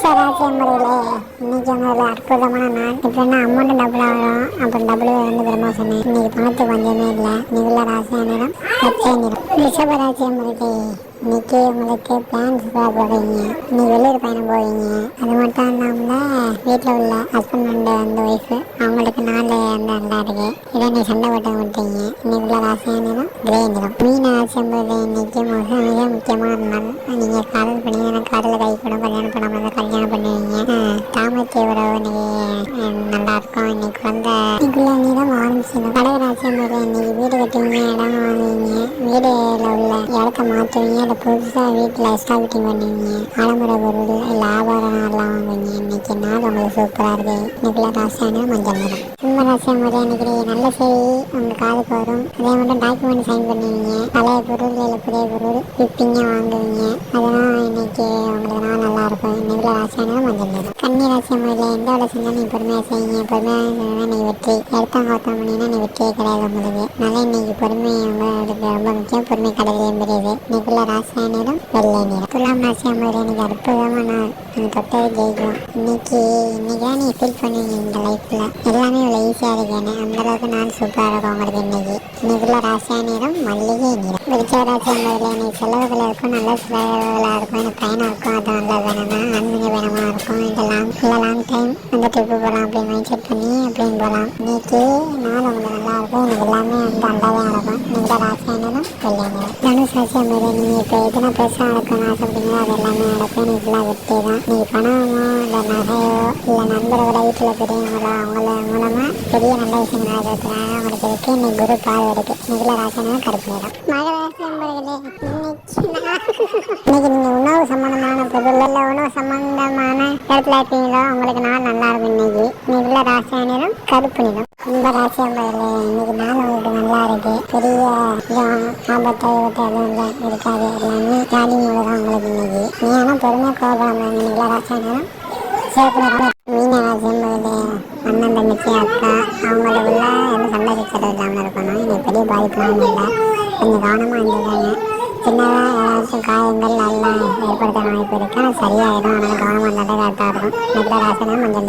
ராசி முறையிலே இன்னைக்கு உங்களோட அற்புதமான நாள் இப்போ என்ன அமௌண்ட் டபுள் ஆகும் அப்புறம் டபுள் வந்து விரும்ப சொன்னேன் இன்னைக்கு பணத்துக்கு பஞ்சமே இல்லை இன்னைக்கு உள்ள ராசியா நிறம் பச்சை நிறம் ரிஷப ராசி முறைக்கு இன்னைக்கு உங்களுக்கு பிளான் சூப்பராக போடுறீங்க. இன்னைக்கு வெளியூர் பயணம் போவீங்க. அது மட்டும் இல்லாமல் வீட்டில் உள்ள ஹஸ்பண்ட் அண்ட் அந்த ஒய்ஃபு அவங்களுக்கு நாலு வந்து நல்லா இருக்கு. இதை நீ சண்டை போட்டு விட்டீங்க இன்னைக்கு உள்ள ராசியா நிறம் கிரே நிறம் மீன ராசி என்பது இன்னைக்கு மிக மிக முக்கியமான நாள். நீங்கள் காதல் பண்ணி எனக்கு காதல கை கூட கல்யாணம் பண்ணாமல் இருந்தால் கல்யாணம் பண்ணுவீங்க. ஆஹ் தாமரை உறவு இன்னைக்கு அஹ், நல்லா இருக்கும். இன்னைக்கு குழந்தை இன்னைக்குள்ள நீதான் ஆரம்பிச்சிடும் கடகராசி என்பது இன்னைக்கு வீடு கட்டுவீங்க இடம் வாங்குவீங்க. வீடு இடத்த மாற்றுவீங்க இல்லை புதுசாக வீட்டில் எஸ்டாபிட்டிங் பண்ணுவீங்க ஆடம்பர பொருள் இல்லை ஆபாரம் எல்லாம் வாங்குவீங்க. இன்னைக்கு நாள் உங்களுக்கு சூப்பராக இருக்கு? இன்னைக்குள்ள ராசியான மஞ்சள் நிறம் சிம்ம ராசியாக என்பது இன்னைக்கு நல்ல செய்தி உங்கள் காதுக்கு வரும் அதே மட்டும் டாக்குமெண்ட் சைன் பண்ணுவீங்க பழைய பொருள் இல்லை புதிய பொருள் விற்பீங்க வாங்குவீங்க. அதெல்லாம் இன்னைக்கு உங்களுக்கு நாள் நல்லா இன்னைக்குள்ள கன்னி ராசி எந்த வேலை செஞ்சாலும் நீ பொறுமையாக செய்யுங்க பொறுமையாக செஞ்சா நீ வெற்றி. எடுத்தவங்க ஒருத்தவங்க பண்ணினா நீ வெற்றியே கிடையாது உங்களுக்கு இன்னைக்கு பொறுமை உங்களுக்கு ரொம்ப முக்கியம். பொறுமை கடலையும் பெரியது இன்னைக்குள்ள ராசியா நிறம் வெள்ளை நிறம். துலாம் ராசி முறையில் இன்னைக்கு அற்புதமான தொட்டது ஜெயிக்கும். இன்னைக்கு இன்னைக்கு தான் நீ ஃபீல் பண்ணுவீங்க இந்த லைஃப்பில் எல்லாமே இவ்வளோ ஈஸியாக அந்த அளவுக்கு நான் சூப்பராக இருக்கும் உங்களுக்கு இன்னைக்கு. இன்னைக்குள்ள ராசியா நிறம் மல்லிகை நிறம். விருச்ச ராசி எனக்கு செலவுகள் இருக்கும் நல்ல செலவுகளாக இருக்கும் எனக்கு பயணம் இருக்கும் அது நல்ல வேணும்னா ஆன்மீக பயணமாக இருக்கும் இந்த லாங் இல்லை லாங் டைம் அந்த ட்ரிப்பு போகலாம் அப்படின்னு மைண்ட் செட் பண்ணி அப்படின்னு போகலாம் இன்னைக்கு நாள் உங்களுக்கு நல்லா இருக்கும் எனக்கு எல்லாமே வந்து நல்லாவே நடக்கும் இந்த ராசி வெள்ளை நிறம் தனுஷ் ராசி மாதிரி நீங்கள் இப்போ எதுனா பெருசாக நடக்கணும்னு ஆசைப்படுங்களோ அது எல்லாமே நடக்கும். இன்னைக்கு ஃபுல்லாக வெற்றி தான். நீங்கள் பணமோ இல்லை நகையோ இல்லை நண்பர்களோட வீட்டில் பெரியவங்களோ அவங்கள மூலமாக பெரிய நல்ல விஷயங்கள் நடக்கிறதுனால உங்களுக்கு இருக்குது இன்னைக்கு குரு பார்வை இருக்குது இன்னைக்குள்ள ராசி ராசியானதும் கருப்பு நிறம். மழை நண்பர்களே இன்னைக்கு நான் இன்னைக்கு நீங்கள் உணவு சம்பந்தமான பொருள் இல்லை உணவு சம்பந்தமான இடத்துல இருக்கீங்களோ? உங்களுக்கு நாள் நல்லா இருக்கும் இன்னைக்கு. இன்னைக்குள்ள ராசியா நிறம் கருப்பு நிறம். ரொம்ப ராசி நண்பர்களே இன்னைக்கு நாள் உங்களுக்கு நல்லா இருக்கு. பெரிய ஆபத்தை விபத்து எதுவும் இல்லை. இருக்காது. எல்லாமே ஜாதி மூலம் தான் உங்களுக்கு இன்னைக்கு. நீ ஆனால் பெருமையாக கோபப்படாமல் இன்னைக்குள்ள ராசியா நிறம். சிவப்பு நிறம் அண்ணன் தங்கச்சி அக்கா அவங்கள உள்ள எந்த சண்டை சச்சரவு இல்லாமல் இருக்கணும். இன்னைக்கு பெரிய பாதிப்புலாம் இல்லை. கொஞ்சம் கவனமாக இருந்துக்காங்க. சின்னதாக ஏதாச்சும் காயங்கள் எல்லாம் ஏற்படுத்த வாய்ப்பு இருக்கு. ஆனால் சரியாயிடும். அதனால் கவனமாக இருந்தால் கரெக்டாக இருக்கும். இன்னைக்கு ராசினா மஞ்சள்